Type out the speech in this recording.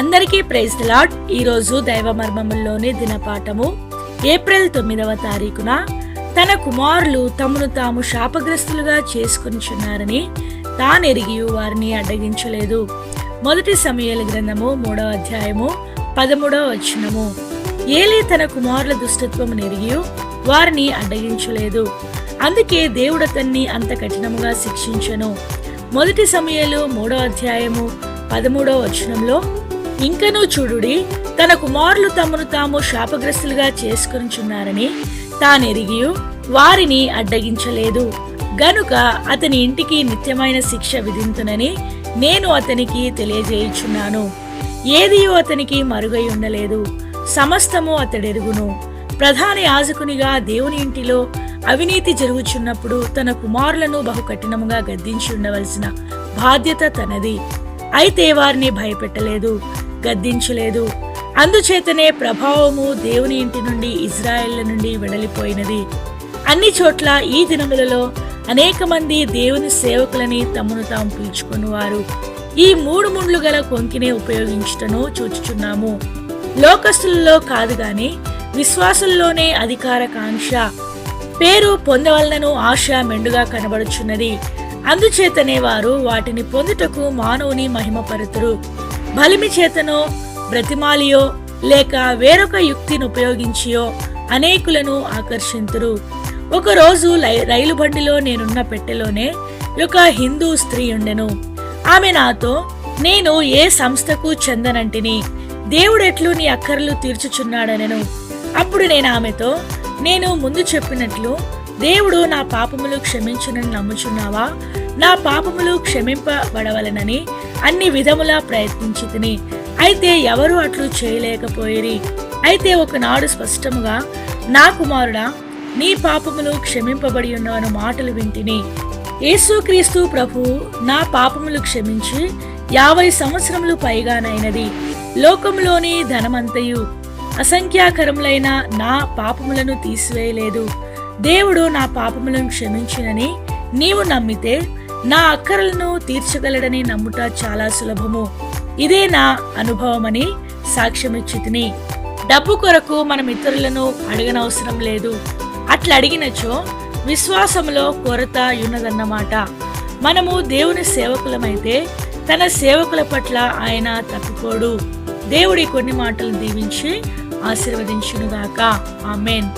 అందరికీ praise lord ఈరోజు దైవ మర్మముల్లోని దినపాఠము. ఏప్రిల్ తొమ్మిదవ తారీఖున తన కుమారులు తమను తాము శాపగ్రస్తులుగా చేసుకునిచున్నారని తానెరిగి వారిని అడ్డగించలేదు. మొదటి సమయాల గ్రంథము మూడవ అధ్యాయము పదమూడవ వచనము. ఏలి తన కుమారుల దుష్టత్వము నెరిగి వారిని అడ్డగించలేదు. అందుకే దేవుడు అతన్ని అంత కఠినముగా శిక్షించను. మొదటి సమయాలు మూడవ అధ్యాయము పదమూడవ వచనంలో ఇంకనూ చూడుడి తన కుమారులు తమను తాము శాపగ్రస్తులుగా చేసుకొనిచున్నారని తానెరిగి వారిని అడ్డగించలేదు. గనుక అతని ఇంటికి నిత్యమైన శిక్ష విధింతునని నేను అతనికి తెలియజేయుచున్నాను. ఏదియో అతనికి మరుగై ఉండలేదు. సమస్తము అతడెరుగును. ప్రధాన యాజకునిగా దేవుని ఇంటిలో అవినీతి జరుగుచున్నప్పుడు తన కుమారులను బహు కఠినముగా గద్దించి ఉండవలసిన బాధ్యత తనది. అయితే వారిని భయపెట్టలేదు. గద్దించలేదు. అందుచేతనే ప్రభావము దేవుని ఇంటి నుండి ఇజ్రాయెళ్ళ నుండి వెడలిపోయినది. అన్ని చోట్ల ఈ దినములలో అనేక మంది దేవుని సేవకులని తమను తాము పిలుచుకునేవారు. ఈ మూడు ముండ్లు గల కొంకినే ఉపయోగించుటను చూచుచున్నాము. లోకస్తులలో కాదు గాని విశ్వాసుల్లోనే అధికార కాంక్ష. పేరు పొందవలనను ఆశ మెండుగా కనబడుచున్నది. అందుచేతనే వారు వాటిని పొందుటకు మానవుని మహిమపరుతురు. బలిమి చేతనో బ్రతిమాలియో లేక వేరొక యుక్తిని ఉపయోగించియో అనేకులను ఆకర్షింతురు. ఒకరోజు రైలు బండిలో నేనున్న పెట్టెలోనే ఒక హిందూ స్త్రీ ఉండెను. ఆమె నాతో నేను ఏ సంస్థకు చెందనంటిని దేవుడెట్లు నీ అక్కర్లు తీర్చుచున్నాడనెను. అప్పుడు నేను ఆమెతో నేను ముందు చెప్పినట్లు దేవుడు నా పాపములు క్షమించునని నమ్ముచున్నావా? నా పాపములు క్షమింపబడవలనని అన్ని విధములా ప్రయత్నించి తిని అయితే ఎవరు అట్లు చేయలేకపోయిరి. అయితే ఒకనాడు స్పష్టముగా నా కుమారుడా నీ పాపములు క్షమింపబడి ఉన్నవను మాటలు వింటిని. యేసుక్రీస్తు ప్రభు నా పాపములు క్షమించి యాభై సంవత్సరములు పైగానైనది. లోకంలోని ధనమంతయు అసంఖ్యాకరములైన నా పాపములను తీసివేయలేదు. దేవుడు నా పాపములను క్షమించినని నీవు నమ్మితే నా అక్కరలను తీర్చగలడని నమ్ముట చాలా సులభము. ఇదే నా అనుభవమని సాక్ష్యమిచ్చితిని. డబ్బు కొరకు మనం ఇతరులను అడగనవసరం లేదు. అట్లా అడిగినచో విశ్వాసములో కొరత ఉన్నదన్నమాట మనము దేవుని సేవకులమైతే తన సేవకుల పట్ల ఆయన తప్పిపోడు. దేవుడి కొన్ని మాటలు దీవించి ఆశీర్వదించునుగాక. ఆమెన్.